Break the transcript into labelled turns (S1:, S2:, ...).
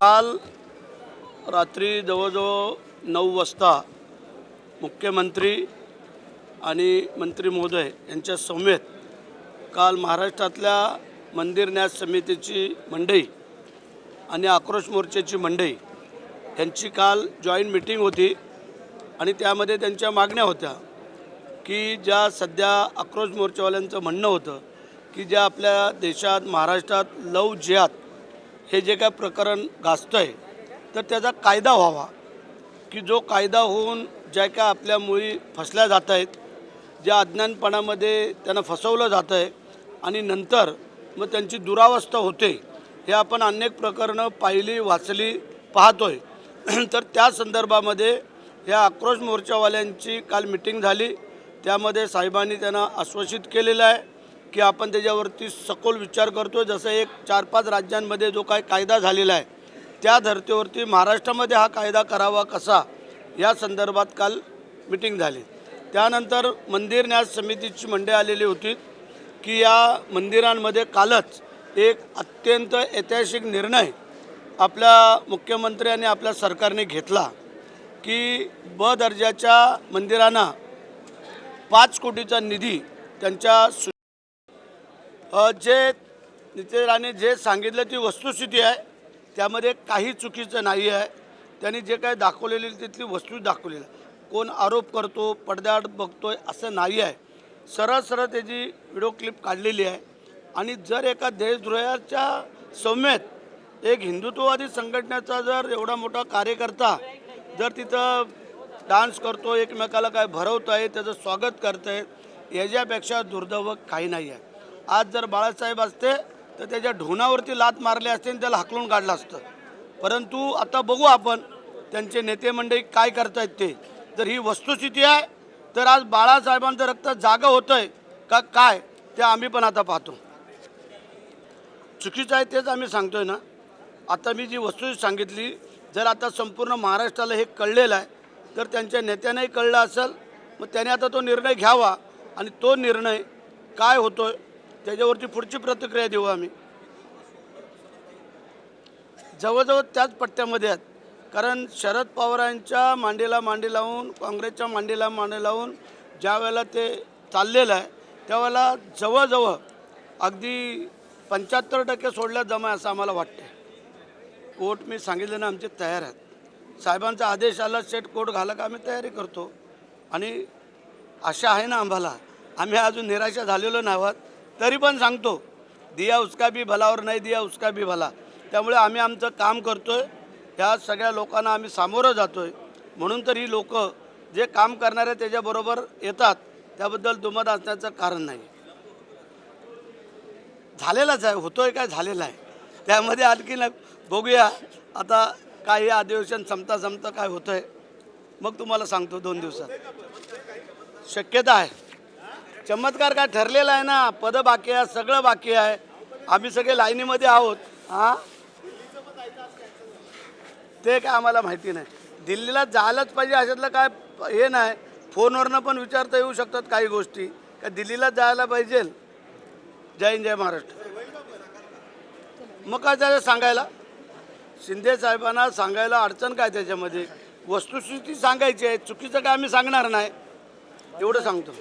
S1: काल रात्री जवळजवळ नऊ वाजता मुख्यमंत्री आणि मंत्री महोदय यांच्या समेत काल महाराष्ट्रातल्या मंदिर न्यास समितीची मंडई आणि आक्रोश मोर्चाची मंडई यांची काल जॉईंट मिटिंग होती आणि त्यामध्ये त्यांच्या मागण्या होत्या की ज्या सध्या आक्रोश मोर्चावाल्यांचं म्हणणं होतं की ज्या आपल्या देशात महाराष्ट्रात लव जिहाद हे जे काय प्रकरण गाजतं आहे तर त्याचा कायदा व्हावा. की जो कायदा होऊन ज्या काय आपल्या मुली फसल्या जात आहेत ज्या अज्ञानपणामध्ये त्यांना फसवलं जातं आहे आणि नंतर मग त्यांची दुरावस्था होते हे आपण अनेक प्रकरणं पाहिली वाचली पाहतोय. तर त्या संदर्भामध्ये ह्या आक्रोश मोर्चावाल्यांची काल मिटिंग झाली. त्यामध्ये साहेबांनी त्यांना आश्वासित केलेलं आहे. की आपण त्याच्यावरती सखोल विचार करतो जसं एक चार पाच राज्यांमध्ये जो काय कायदा झालेला आहे त्या धर्तीवरती महाराष्ट्रामध्ये हा कायदा करावा कसा या संदर्भात काल मिटिंग झाली. त्यानंतर मंदिर न्यास समितीची मंडळी आलेली होती की या मंदिरांमध्ये कालच एक अत्यंत ऐतिहासिक निर्णय आपल्या मुख्यमंत्री आणि आपल्या सरकारने घेतला की ब दर्जाच्या मंदिरांना पाच कोटीचा निधी त्यांच्या सु जे नितेश राणे जे सांगितलं ती वस्तुस्थिती आहे त्यामध्ये काही चुकीचं नाही आहे. त्यांनी जे काय दाखवलेली तिथली वस्तू दाखवलेली कोण आरोप करतो पडद्याआड बघतोय असं नाही आहे. सरळ सरळ त्याची व्हिडिओ क्लिप काढलेली आहे. आणि जर एका देशद्रोहाच्या सौम्येत एक हिंदुत्ववादी संघटनेचा जर एवढा मोठा कार्यकर्ता जर तिथं डान्स करतो एकमेकाला काय भरवत आहे त्याचं स्वागत करत आहे याच्यापेक्षा दुर्दैव काही नाही आहे. आज जर बाळासाहेब असते तर त्याच्या ढोणावरती लात मारली असते आणि त्याला हाकलून काढलं असतं. परंतु आता बघू आपण त्यांचे नेते मंडळी काय करतायत ते. जर ही वस्तुस्थिती आहे तर आज बाळासाहेबांचं रक्त जागं होतं आहे का काय ते आम्ही पण आता पाहतो. चुकीचं आहे तेच आम्ही सांगतोय ना. आता मी जी वस्तू सांगितली जर आता संपूर्ण महाराष्ट्राला हे कळलेलं आहे तर त्यांच्या नेत्यानंही कळलं असेल मग त्याने आता तो निर्णय घ्यावा आणि तो निर्णय काय होतोय त्याच्यावरती पुढची प्रतिक्रिया देऊ आम्ही. जवळजवळ त्याच पट्ट्यामध्ये आहेत. कारण शरद पवारांच्या मांडीला मांडी लावून काँग्रेसच्या मांडीला मांडी लावून ज्या वेळेला ते चाललेलं आहे त्यावेळेला जवळजवळ अगदी पंच्याहत्तर टक्के सोडल्या जमा आहे असं आम्हाला वाटतं कोर्ट मी सांगितलं ना आमचे तयार आहेत. साहेबांचा आदेश आला सेट कोर्ट घाला का आम्ही तयारी करतो. आणि आशा आहे ना आम्हाला आम्ही अजून निराशा झालेलो नाही आहोत. तरी पण सांगतो दिया उसका भी भलावर नाही दिया उसका भी भला. त्यामुळे आम्ही आमचं काम करतो आहे ह्या सगळ्या लोकांना आम्ही सामोरं जातो आहे म्हणून तर ही लोक जे काम करणारे त्याच्याबरोबर येतात त्याबद्दल दुमत असण्याचं कारण नाही. झालेलाच आहे होतो आहे काय झालेला आहे. त्यामध्ये आणखी बघूया आता काय हे अधिवेशन संपता संपता काय होतं आहे मग तुम्हाला सांगतो दोन दिवसात. शक्यता आहे. चमत्कार काय ठरलेला आहे ना? पदं बाकी आहे सगळं बाकी आहे. आम्ही सगळे लाईनीमध्ये आहोत. हां? ते काय आम्हाला माहिती नाही. दिल्लीला जायलाच पाहिजे अशातलं काय हे नाही. फोनवरनं पण विचारता येऊ शकतात काही गोष्टी. का दिल्लीला जायला पाहिजे? जय हिंद जय महाराष्ट्र. मग काय त्याला सांगायला? शिंदे साहेबांना सांगायला अडचण काय त्याच्यामध्ये? वस्तुस्थिती सांगायची आहे. चुकीचं काय आम्ही सांगणार नाही. एवढं सांगतो.